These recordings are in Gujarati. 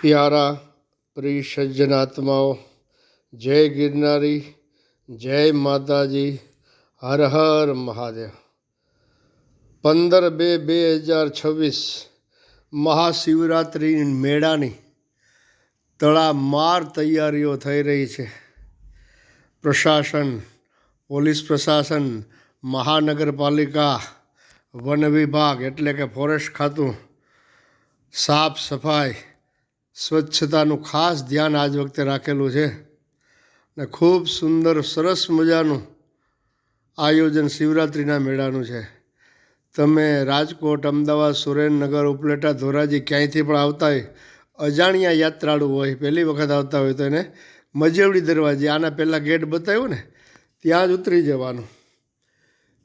પ્યારા પ્રિય સજ્જનાત્માઓ, જય ગિરનારી, જય માતાજી, હર હર મહાદેવ. પંદર બે બે હજાર છવ્વીસ મહાશિવરાત્રિ મેળાની તડામાર તૈયારીઓ થઈ રહી છે. પ્રશાસન, પોલીસ પ્રશાસન, મહાનગરપાલિકા, વન વિભાગ એટલે કે ફોરેસ્ટ ખાતું સાફ સફાઈ, સ્વચ્છતાનું ખાસ ધ્યાન આજ વખતે રાખેલું છે. ને ખૂબ સુંદર, સરસ મજાનું આયોજન શિવરાત્રિના મેળાનું છે. તમે રાજકોટ, અમદાવાદ, સુરેન્દ્રનગર, ઉપલેટા, ધોરાજી ક્યાંયથી પણ આવતા હોય, અજાણ્યા યાત્રાળુ હોય, પહેલી વખત આવતા હોય તો એને મજેવડી દરવાજે, આના પહેલાં ગેટ બતાવ્યો ને, ત્યાં જ ઉતરી જવાનું.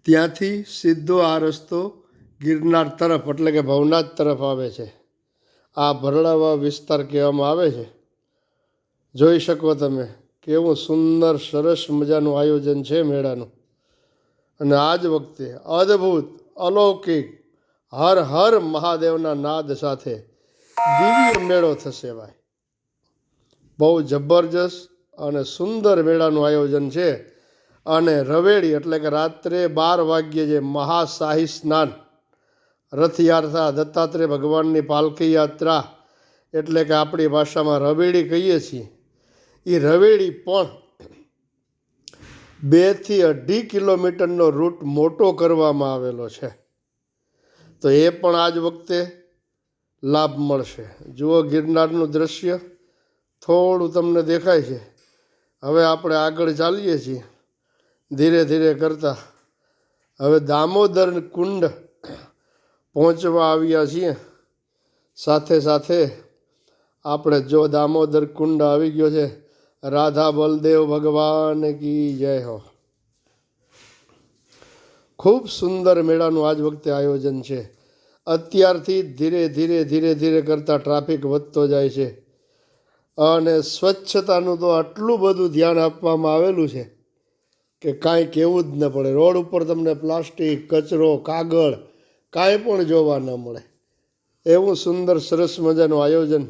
ત્યાંથી સીધો આ રસ્તો ગિરનાર તરફ, એટલે કે ભવનાથ તરફ આવે છે. આ ભરડાવા વિસ્તાર કહેવામાં આવે છે. જોઈ શકો તમે કેવું સુંદર, સરસ મજાનું આયોજન છે મેળાનું. અને આ જ વખતે અદ્ભુત, અલૌકિક, હર હર મહાદેવના નાદ સાથે દિવ્ય મેળો થશે ભાઈ. બહુ જબરજસ્ત અને સુંદર મેળાનું આયોજન છે. અને રવેડી એટલે કે રાત્રે બાર વાગ્યે જે મહાશાહી સ્નાન રથયાત્રા, દત્તાત્રેય ભગવાનની પાલખી યાત્રા એટલે કે આપણી ભાષામાં રવેડી કહીએ છીએ. એ રવેડી પણ બેથી અઢી કિલોમીટરનો રૂટ મોટો કરવામાં આવેલો છે. તો એ પણ આજ વખતે લાભ મળશે. જુઓ ગિરનારનું દ્રશ્ય, થોડું તમને દેખાય છે. હવે આપણે આગળ ચાલીએ છીએ ધીરે ધીરે કરતા. હવે દામોદર કુંડ પહોંચવા આવ્યા છીએ. સાથે સાથે આપણે જો દામોદર કુંડ આવી ગયો છે. રાધા બલદેવ ભગવાન કી જય હો. ખૂબ સુંદર મેળાનું આજ વખતે આયોજન છે. અત્યારથી ધીરે ધીરે ધીરે ધીરે કરતાં ટ્રાફિક વધતો જાય છે. અને સ્વચ્છતાનું તો આટલું બધું ધ્યાન આપવામાં આવેલું છે કે કાંઈ કહેવું જ ન પડે. રોડ ઉપર તમને પ્લાસ્ટિક, કચરો, કાગળ કાંઈ પણ જોવા ન મળે. એવું સુંદર સરસ મજાનું આયોજન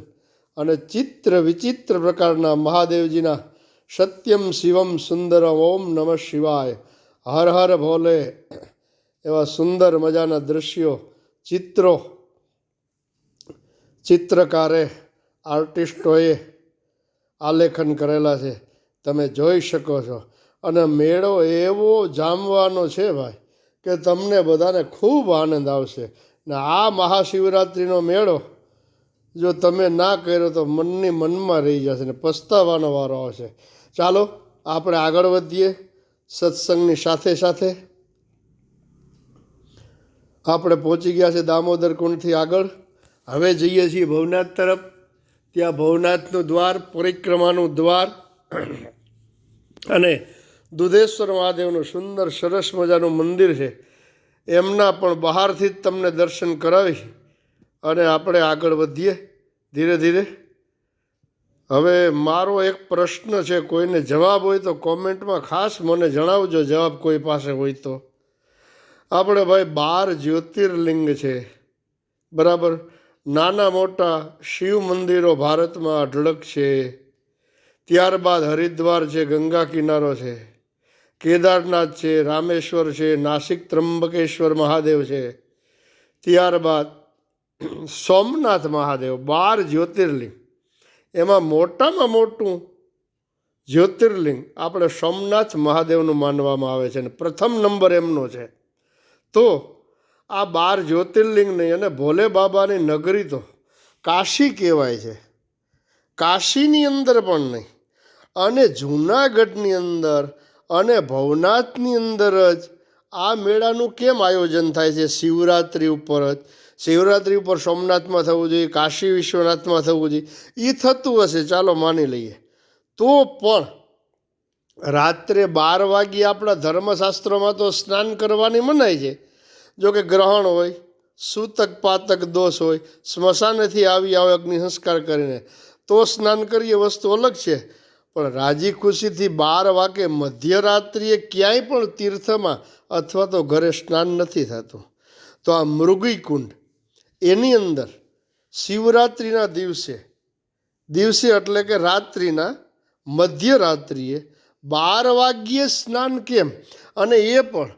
અને ચિત્ર વિચિત્ર પ્રકારના મહાદેવજીના સત્યમ શિવમ સુંદરમ ઓમ નમઃ શિવાય. હર હર ભોલે. એવા સુંદર મજાના દ્રશ્યો, ચિત્રો. ચિત્રકારે, આર્ટિસ્ટોએ આલેખન કરેલા છે. તમે જોઈ શકો છો. અને મેળો એવો જામવાનો છે ભાઈ. કે તમને બધાને ખૂબ આનંદ આવશે. ને આ મહાશિવરાત્રિનો મેળો, જો તમે ના કર્યો તો મનની મનમાં રહી જશે ને પસ્તાવાનો વારો આવશે. ચાલો, આપણે આગળ વધીએ સત્સંગની સાથે સાથે. આપણે પહોંચી ગયા છે દામોદર કુંડથી આગળ. હવે જઈએ છીએ ભવનાથ તરફ. ત્યાં ભવનાથનું દ્વાર, પરિક્રમાનું દ્વાર અને દુધેશ્વર મહાદેવનું સુંદર સરસ મજાનું મંદિર છે. એમના પણ બહારથી જ તમને દર્શન કરાવી અને આપણે આગળ વધીએ ધીરે ધીરે. હવે મારો એક પ્રશ્ન છે, કોઈને જવાબ હોય તો કોમેન્ટમાં ખાસ મને જણાવજો, જવાબ કોઈ પાસે હોય તો. આપણે ભાઈ બાર જ્યોતિર્લિંગ છે. બરાબર? નાના મોટા શિવ મંદિરો ભારતમાં અઢળક છે. ત્યારબાદ હરિદ્વાર છે, ગંગા કિનારો છે. કેદારનાથ છે, રામેશ્વર છે, નાસિક ત્રંબકેશ્વર મહાદેવ છે. ત્યારબાદ સોમનાથ મહાદેવ, બાર જ્યોતિર્લિંગ. એમાં મોટામાં મોટું જ્યોતિર્લિંગ આપણે સોમનાથ મહાદેવનું માનવામાં આવે છે અને પ્રથમ નંબર એમનો છે. તો આ બાર જ્યોતિર્લિંગ નહીં અને ભોલે બાબાની નગરી તો કાશી કહેવાય છે. કાશીની અંદર પણ નહીં, અને જૂનાગઢની અંદર અને ભવનાથની અંદર જ આ મેળાનું કેમ આયોજન થાય છે? શિવરાત્રિ ઉપર જ. શિવરાત્રિ ઉપર સોમનાથમાં થવું જોઈએ, કાશી વિશ્વનાથમાં થવું જોઈએ. એ થતું હશે, ચાલો માની લઈએ. તો પણ રાત્રે બાર વાગ્યે આપણા ધર્મશાસ્ત્રોમાં તો સ્નાન કરવાની મનાય છે. જો કે ગ્રહણ હોય, સૂતક પાતક દોષ હોય, સ્મશાનેથી આવી આવે અગ્નિ સંસ્કાર કરીને. તો સ્નાન કરીએ વસ્તુ અલગ છે. પણ રાજી ખુશીથી બાર વાગે મધ્યરાત્રિએ ક્યાંય પણ તીર્થમાં અથવા તો ઘરે સ્નાન નથી થતું. તો આ મૃગી કુંડ એની અંદર શિવરાત્રિના દિવસે દિવસે એટલે કે રાત્રિના મધ્યરાત્રિએ બાર વાગ્યે સ્નાન કેમ? અને એ પણ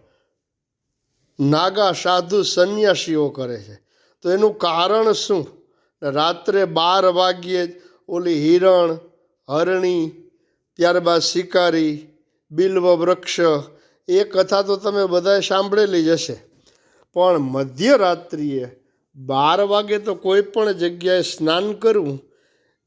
નાગા સાધુ સંન્યાસીઓ કરે છે. તો એનું કારણ શું? રાત્રે બાર વાગ્યે ઓલી હિરણ, હરણી ત્યારબાદ શિકારી, બિલ્વ વૃક્ષ, એ કથા તો તમે બધાએ સાંભળેલી જ હશે. પણ મધ્યરાત્રિએ બાર વાગે તો કોઈ પણ જગ્યાએ સ્નાન કરવું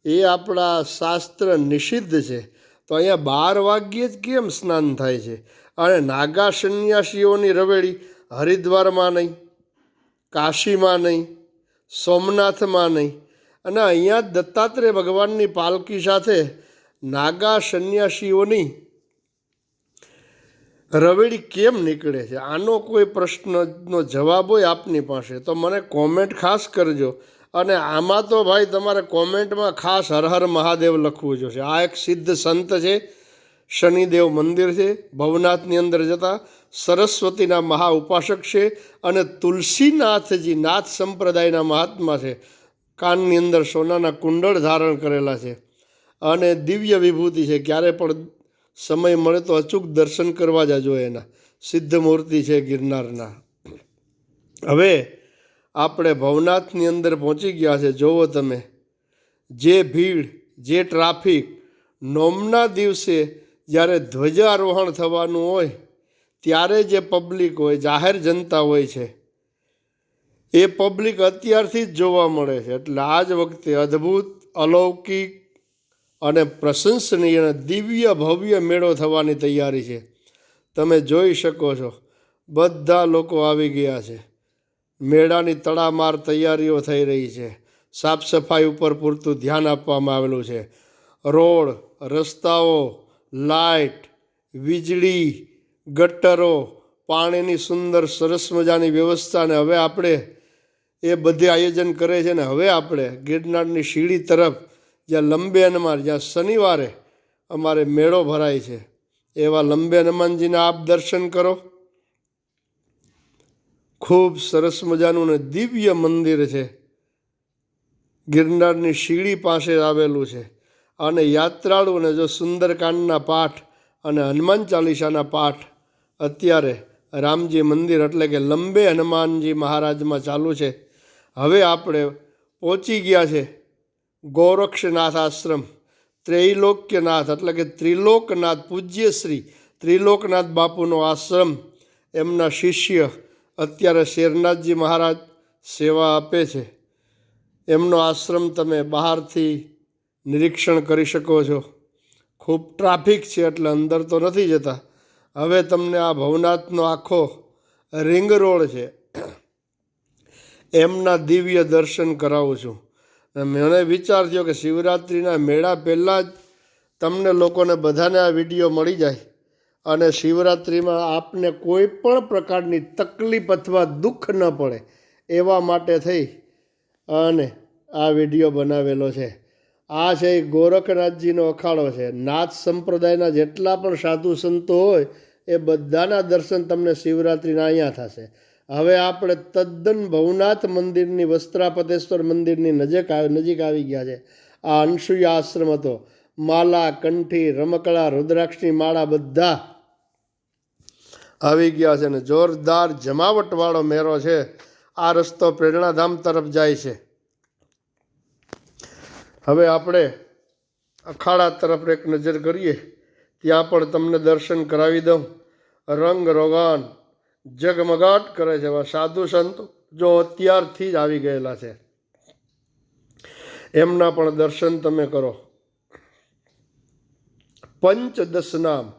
એ આપણા શાસ્ત્ર નિષિદ્ધ છે. તો અહીંયા બાર વાગ્યે જ કેમ સ્નાન થાય છે? અને નાગા સંન્યાસીઓની રવેડી હરિદ્વારમાં નહીં, કાશીમાં નહીં, સોમનાથમાં નહીં. અને અહીંયા દત્તાત્રેય ભગવાનની પાલકી સાથે નાગા સંન્યાસીઓની રવેડી કેમ નીકળે છે? આનો કોઈ પ્રશ્નનો જવાબ હોય આપની પાસે, તો મને કોમેન્ટ ખાસ કરજો. અને આમાં તો ભાઈ તમારે કોમેન્ટમાં ખાસ હર હર મહાદેવ લખવું જોશે. આ એક સિદ્ધ સંત છે, શનિદેવ મંદિર છે, ભવનાથની અંદર જતા સરસ્વતીના મહા ઉપાસક છે અને તુલસીનાથજી નાથ સંપ્રદાયના મહાત્મા છે. કાનની અંદર સોનાના કુંડળ ધારણ કરેલા છે. અને દિવ્ય વિભૂતિ છે. ક્યારે પણ સમય મળે તો અચૂક દર્શન કરવા જાજો એના. સિદ્ધ મૂર્તિ છે ગિરનારના. હવે આપણે ભવનાથની અંદર પહોંચી ગયા છે. જોવો તમે, જે ભીડ, જે ટ્રાફિક નોમના દિવસે જ્યારે ધ્વજારોહણ થવાનું હોય, ત્યારે જે પબ્લિક હોય, જાહેર જનતા હોય છે, એ પબ્લિક અત્યારથી જ જોવા મળે છે. એટલે આ જ વખતે અદ્ભુત, અલૌકિક અને પ્રશંસનીય દિવ્ય ભવ્ય મેળો થવાની તૈયારી છે. તમે જોઈ શકો છો, બધા લોકો આવી ગયા છે. મેળાની તડામાર તૈયારીઓ થઈ રહી છે. સાફ સફાઈ ઉપર પૂરતું ધ્યાન આપવામાં આવેલું છે. રોડ, રસ્તાઓ, લાઇટ, વીજળી, ગટરો, પાણીની સુંદર સરસ મજાની વ્યવસ્થા ને હવે આપણે એ બધે આયોજન કરે છે ને હવે આપણે ગિરનારની સીડી તરફ જ્યાં લંબે હનુમાન, જ્યાં શનિવારે અમારે મેળો ભરાય છે, એવા લંબે હનુમાનજીના આપ દર્શન કરો. ખૂબ સરસ મજાનું ને દિવ્ય મંદિર છે. ગિરનારની શીડી પાસે આવેલું છે. અને યાત્રાળુઓને જો સુંદરકાંડના પાઠ અને હનુમાન ચાલીસાના પાઠ, અત્યારે રામજી મંદિર એટલે કે લંબે હનુમાનજી મહારાજમાં ચાલુ છે. હવે આપણે પહોંચી ગયા છે ગોરક્ષનાથ આશ્રમ ત્રૈલોક્યનાથ એટલે કે ત્રિલોકનાથ પૂજ્ય શ્રી ત્રિલોકનાથ બાપુનો આશ્રમ, એમના શિષ્ય અત્યારે શેરનાથજી મહારાજ સેવા આપે છે. એમનો આશ્રમ તમે બહારથી નિરીક્ષણ કરી શકો છો. ખૂબ ટ્રાફિક છે એટલે અંદર તો નથી જતા. હવે તમને આ ભવનાથનો આખો રિંગ રોડ છે. એમના દિવ્ય દર્શન કરાવું છું. મને વિચાર થયો કે શિવરાત્રિના મેળા પહેલાં જ તમને લોકોને બધાને આ વીડિયો મળી જાય અને શિવરાત્રિમાં આપને કોઈ પણ પ્રકારની તકલીફ અથવા દુઃખ ન પડે એવા માટે થઈ અને આ વીડિયો બનાવેલો છે. આ છે એ ગોરખનાથજીનો અખાડો છે. નાથ સંપ્રદાયના જેટલા પણ સાધુ સંતો હોય એ બધાના દર્શન તમને શિવરાત્રિના અહીંયા થશે. હવે આપણે તદ્દન ભવનાથ મંદિરની, વસ્ત્રાપતેશ્વર મંદિરની નજીક નજીક આવી ગયા છે. આ અંશુય આશ્રમ હતો. માલા, કંઠી, રમકડા, રુદ્રાક્ષની માળા બધા આવી ગયા છે અને જોરદાર જમાવટવાળો મેળો છે. આ રસ્તો પ્રેરણાધામ તરફ જાય છે. હવે આપણે અખાડા તરફ એક નજર કરીએ. ત્યાં પણ તમને દર્શન કરાવી દઉં. રંગ રોગાન જગમગાટ કરે છે એવા સાધુ સંતો જો અત્યારથી જ આવી ગયેલા છે. એમના પણ દર્શન તમે કરો. પંચદશ નામ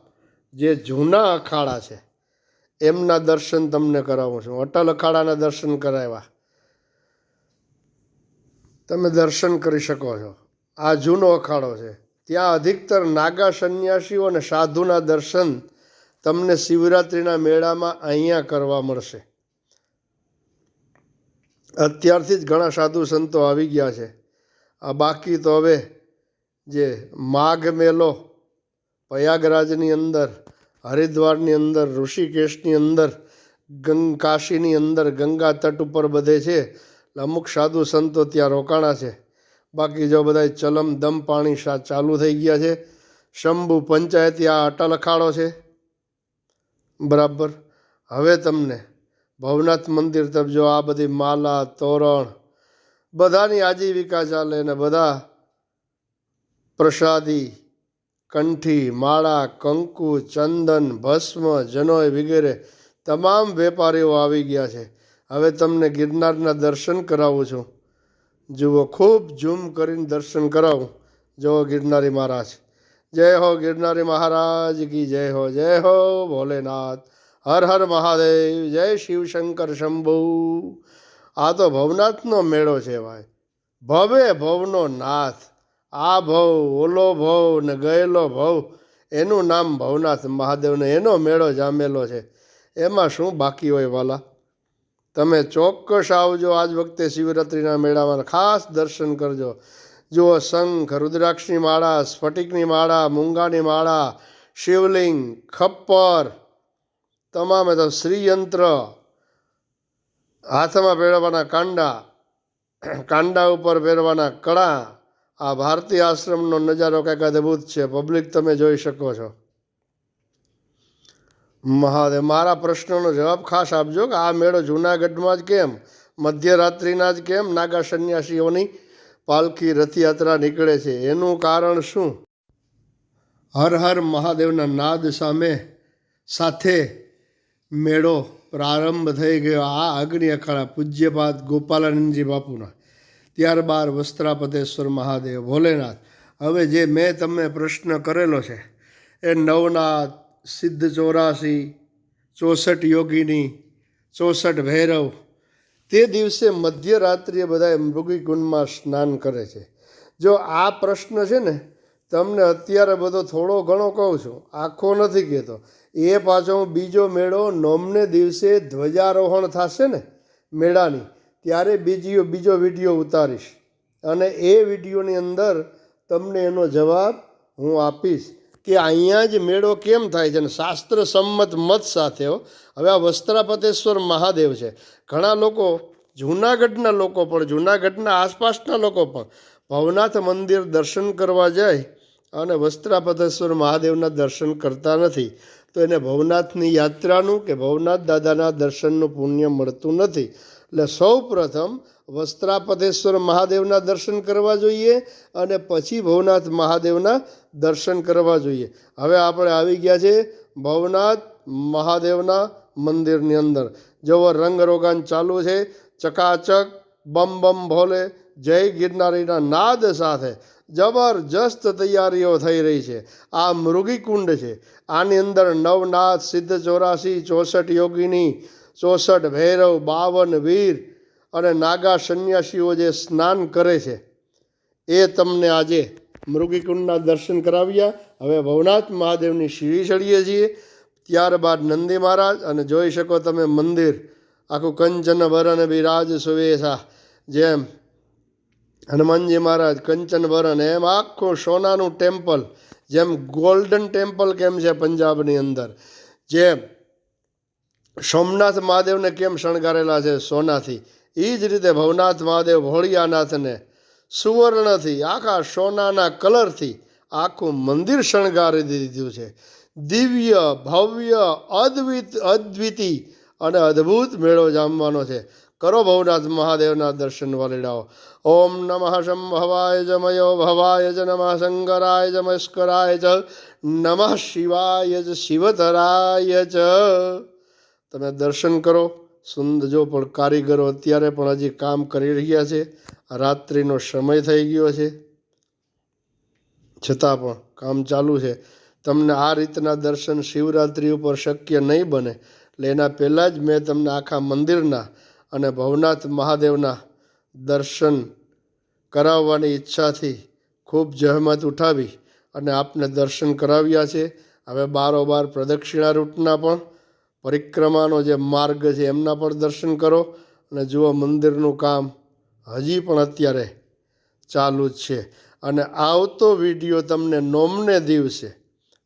જે જૂના અખાડા છે, એમના દર્શન તમને કરાવું છું. અટલ અખાડાના દર્શન કરાવ્યા. તમે દર્શન કરી શકો છો. આ જૂનો અખાડો છે. ત્યાં અધિકતર નાગા સંન્યાસીઓ અને સાધુના દર્શન તમને શિવરાત્રિના મેળામાં અહીંયા કરવા મળશે. અત્યારથી જ ઘણા સાધુ સંતો આવી ગયા છે. આ બાકી તો હવે જે માઘ મેલો, પ્રયાગરાજની અંદર, હરિદ્વારની અંદર, ઋષિકેશની અંદર ગંગ કાશીની અંદર, ગંગા તટ ઉપર બધે છે અમુક સાધુ સંતો ત્યાં રોકાણા છે. બાકી જો બધા ચલમ દમ પાણી ચાલુ થઈ ગયા છે. શંભુ પંચાયતી આ અટલ અખાડો છે. બરાબર. હવે તમને ભવનાથ મંદિર તરફ જો આ બધી માલા, તોરણ, બધાની આજીવિકા ચાલે ને બધા પ્રસાદી, કંઠી, માળા, કંકુ, ચંદન, ભસ્મ, જનોય વગેરે તમામ વેપારીઓ આવી ગયા છે. હવે તમને ગિરનારના દર્શન કરાવું છું. જુઓ, ખૂબ ઝૂમ કરીને દર્શન કરાવું. જુઓ ગિરનારી મહારાજ. જય હો ગિરનારી મહારાજ કી જય હો જય હો ભોલેનાથ, હર હર મહાદેવ, જય શિવશંકર શંભુ. આ તો ભવનાથનો મેળો છે ભાઈ. ભવે ભવનો નાથ. આ ભવ, ઓલો ભવ ને ગયેલો ભવ, એનું નામ ભવનાથ મહાદેવને એનો મેળો જામેલો છે. એમાં શું બાકી હોય વાલા? તમે ચોક્કસ આવજો આજ વખતે શિવરાત્રિના મેળામાં. ખાસ દર્શન કરજો. જુઓ શંખ રુદ્રાક્ષની માળા, સ્ફટિકની માળા, મૂંગાની માળા, શિવલિંગ, ખપ્પર, તમામ તો શ્રીયંત્ર, હાથમાં પહેરવાના કાંડા કાંડા ઉપર પહેરવાના કળા, આ ભારતીય આશ્રમનો નજારો કંઈક અદ્ભુત છે. પબ્લિક તમે જોઈ શકો છો. મહાદેવ, મારા પ્રશ્નનો જવાબ ખાસ આપજો કે આ મેળો જૂનાગઢમાં જ કેમ? મધ્યરાત્રિના જ કેમ? નાગા સંન્યાસીઓની પાલખી રથયાત્રા નીકળે છે. એનું કારણ શું? હર હર મહાદેવના નાદ સામે સાથે મેળો પ્રારંભ થઈ ગયો. આ અગ્નિ અખાડા પૂજ્યપાદ ગોપાલાનંદજી બાપુના. ત્યારબાદ વસ્ત્રાપતેશ્વર મહાદેવ ભોલેનાથ. હવે જે મેં તમને પ્રશ્ન કરેલો છે, એ નવનાથ સિદ્ધ ચોરાસી ચોસઠ યોગીની, ચોસઠ ભૈરવ તે દિવસે મધ્યરાત્રિએ બધા મૃગીકુંડમાં સ્નાન કરે છે. જો આ પ્રશ્ન છે ને, તમને અત્યારે બધો થોડો ઘણો કહું છું, આખો નથી કહેતો. એ પાછો હું બીજો મેળો નોમને દિવસે ધ્વજારોહણ થશે ને મેળાની, ત્યારે બીજી બીજો વીડિયો ઉતારીશ. અને એ વિડીયોની અંદર તમને એનો જવાબ હું આપીશ. કે અહીંયા જ મેળો કેમ થાય છે? અને શાસ્ત્ર સંમત મત સાથે હવે આ વસ્ત્રાપતેશ્વર મહાદેવ છે. ઘણા લોકો, જૂનાગઢના લોકો પણ, જૂનાગઢના આસપાસના લોકો પણ, ભવનાથ મંદિર દર્શન કરવા જાય અને વસ્ત્રાપતેશ્વર મહાદેવના દર્શન કરતા નથી. તો એને ભવનાથની યાત્રાનું કે ભવનાથ દાદાના દર્શનનું પુણ્ય મળતું નથી. એટલે સૌ પ્રથમ વસ્ત્રાપતેશ્વર મહાદેવના દર્શન કરવા જોઈએ અને પછી ભવનાથ મહાદેવના દર્શન કરવા જોઈએ. હવે આપણે આવી ગયા છે ભવનાથ મહાદેવના મંદિરની અંદર. જેવો રંગરોગાન ચાલુ છે, ચકાચક, બમ બમ ભોલે, જય ગિરનારીના નાદ સાથે જબરજસ્ત તૈયારીઓ થઈ રહી છે. આ મૃગીકુંડ છે. આની અંદર નવનાથ સિદ્ધ ચોરાસી ચોસઠ યોગીની, ચોસઠ ભૈરવ, બાવન વીર અને નાગા સંન્યાસીઓ જે સ્નાન કરે છે, એ તમને આજે મૃગીકુંડના દર્શન કરાવ્યા. હવે ભવનાથ મહાદેવની સીડી ચડીએ છીએ. ત્યારબાદ નંદી મહારાજ અને જોઈ શકો તમે મંદિર, આખું કંચન વરણ બિરાજ સુવેશા જેમ હનુમાનજી મહારાજ કંચન વરણ એમ આખું સોનાનું ટેમ્પલ, જેમ ગોલ્ડન ટેમ્પલ કેમ છે પંજાબની અંદર. જેમ સોમનાથ મહાદેવને કેમ શણગારેલા છે સોનાથી. એ જ રીતે ભવનાથ મહાદેવ ભોળિયાનાથને સુવર્ણથી, આખા સોનાના કલરથી આખું મંદિર શણગારી દીધું છે. દિવ્ય, ભવ્ય, અદ્વિત, અદ્વિતી અને અદ્ભુત મેળો જામવાનો છે. કરો ભવનાથ મહાદેવના દર્શન વાલીડાઓ. ઓમ નમઃ શંભવાય જ મયો ભવાય જ નમઃ શંકરાય જ જ નમઃ શિવાય જ શિવધરાય જ. તમે દર્શન કરો. સુંદર જો પણ કારીગરો અત્યારે પણ હજી કામ કરી રહ્યા છે. રાત્રિનો સમય થઈ ગયો છે. છતાં પણ કામ ચાલુ છે. તમને આ રીતના દર્શન શિવરાત્રિ ઉપર શક્ય નહીં બને. એટલે એના પહેલાં જ મેં તમને આખા મંદિરના અને ભવનાથ મહાદેવના દર્શન કરાવવાની ઈચ્છાથી ખૂબ જહેમત ઉઠાવી અને આપને દર્શન કરાવ્યા છે. હવે બારોબાર પ્રદક્ષિણા રૂટના પણ પરિક્રમાનો જે માર્ગ છે એમના પર દર્શન કરો અને જુઓ મંદિરનું કામ હજી પણ અત્યારે ચાલુ જ છે. અને આવતો વીડિયો તમને નોમને દિવસે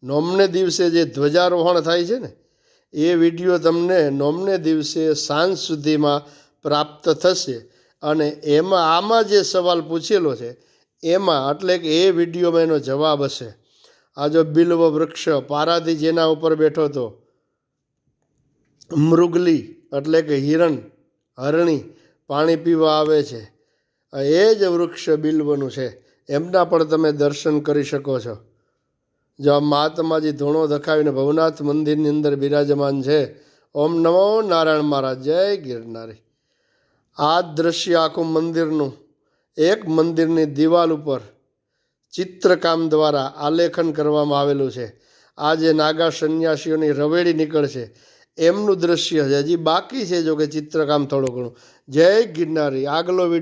નોમને દિવસે જે ધ્વજારોહણ થાય છે ને, એ વીડિયો તમને નોમને દિવસે સાંજ સુધીમાં પ્રાપ્ત થશે. અને એમાં આમાં જે સવાલ પૂછેલો છે, એમાં એટલે કે એ વિડીયોમાં એનો જવાબ હશે. આ જો બિલ્વ વૃક્ષ પારાથી જેના ઉપર બેઠો હતો મૃગલી એટલે કે હિરણ, હરણી પાણી પીવા આવે છે. એ જ વૃક્ષ બિલ્વનું છે. એમના પણ તમે દર્શન કરી શકો છો. જો આ મહાત્માજી ધૂણો દખાવીને ભવનાથ મંદિરની અંદર બિરાજમાન છે, ઓમ નમો નારાયણ મહારાજ, જય ગિરનારી. આ દ્રશ્ય આખું મંદિરનું, એક મંદિરની દિવાલ ઉપર ચિત્રકામ દ્વારા આલેખન કરવામાં આવેલું છે. આ જે નાગા સંન્યાસીઓની રવેડી નીકળશે. એમનું દ્રશ્ય છે. હજી બાકી છે જો કે ચિત્રકામ થોડું ઘણું. જય ગિરનારી. આગલો વીડિયો